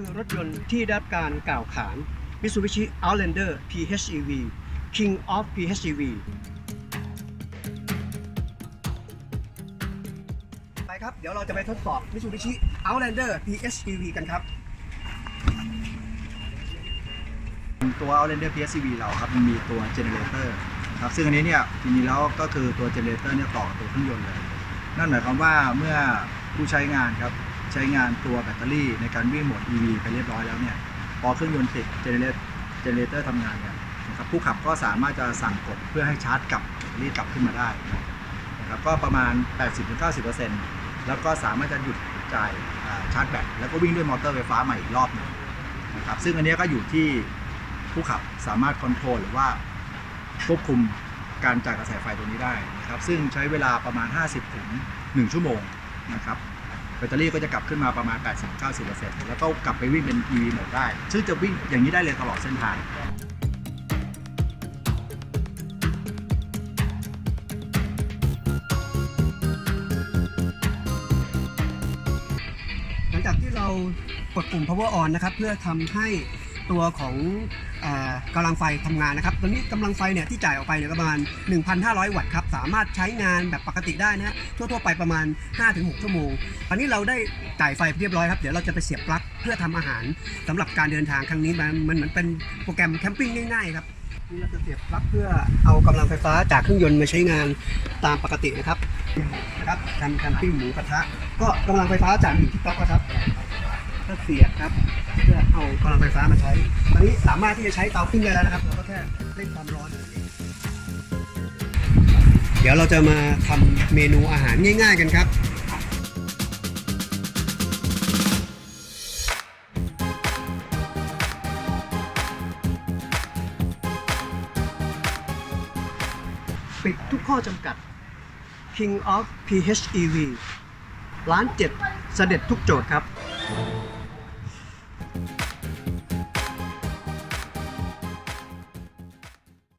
คือรถยนต์ที่ได้รับการกล่าวขาน Mitsubishi Outlander PHEV King of PHEV ไปครับ เดี๋ยวเราจะไปทดสอบ Mitsubishi Outlander PHEV กันครับ ตัว Outlander PHEV เราครับมันมีตัวเจเนเรเตอร์ครับซึ่งอันนี้เนี่ยจริงๆแล้วก็คือตัวเจเนเรเตอร์เนี่ยต่อกับตัวเครื่องยนต์เลย นั่นหมายความว่าเมื่อผู้ใช้งานครับ ช้งานตัวแบตเตอรี่ในการวิ่งโหมด EV ไปเรียบร้อยแล้วเนี่ยพอเครื่องยนต์ติดเจเนเรเจเนเรเตอร์ทำงานเนี่ยนะครับผู้ขับก็สามารถจะสั่งกดเพื่อให้ชาร์จกลับแบตเตอรี่กลับขึ้นมาได้นะครับก็ประมาณ 80-90%แล้วก็สามารถจะหยุดจ่ายชาร์จแบตแล้วก็วิ่งด้วยมอเตอร์ไฟฟ้าใหม่อีกรอบหนึงนะครับซึ่งอันนี้ก็อยู่ที่ผู้ขับสามารถคอนโทรลหรือว่าควบคุมการจ่ายกระแสไฟตัวนี้ได้นะครับซึ่งใช้เวลาประมาณ 50ถึง1ชั่วโมงนะครับ แบตเตอรี่ก็จะกลับขึ้นมาประมาณ 80-90%แล้วก็กลับไปวิ่งเป็น EV หมดได้ ซึ่งจะวิ่งอย่างนี้ได้เลยตลอดเส้นทางหลังจากที่เรากดปุ่ม power on นะครับ เพื่อทำให้ ตัวของอากำลังไฟทำงานนะครับตอนนี้กำลังไฟเนี่ยที่จ่ายออกไปเนี่ยก็ประมาณ 1,500 วัตต์ครับสามารถใช้งานแบบปกติได้นะฮะทั่วๆไปประมาณ 5-6 ชั่วโมงตอนนี้เราได้จ่ายไฟเรียบร้อยครับเดี๋ยวเราจะไปเสียบปลั๊กเพื่อทำอาหารสำหรับการเดินทางครั้งนี้มันมันเหมือนเป็นโปรแกรมแคมปิ้งง่ายๆครับนี่เราจะเสียบปลั๊กเพื่อเอากำลังไฟฟ้าจากเครื่องยนต์มาใช้งานตามปกตินะครับนะครับการแคมปิ้งหมูกระทะก็กำลังไฟฟ้าจากอยู่ที่ปลั๊กนะครับ เสียบครับ เพื่อเอากำลังไฟฟ้ามาใช้ตอนนี้สามารถที่จะใช้เตาปิ้งได้แล้วนะครับเราก็แค่เร่งความร้อนเองเดี๋ยวเราจะมาทำเมนูอาหารง่าย ๆ กันครับปิดทุกข้อจำกัด King of PHEV ร้านเจ็ดเสด็จทุกโจทย์ครับ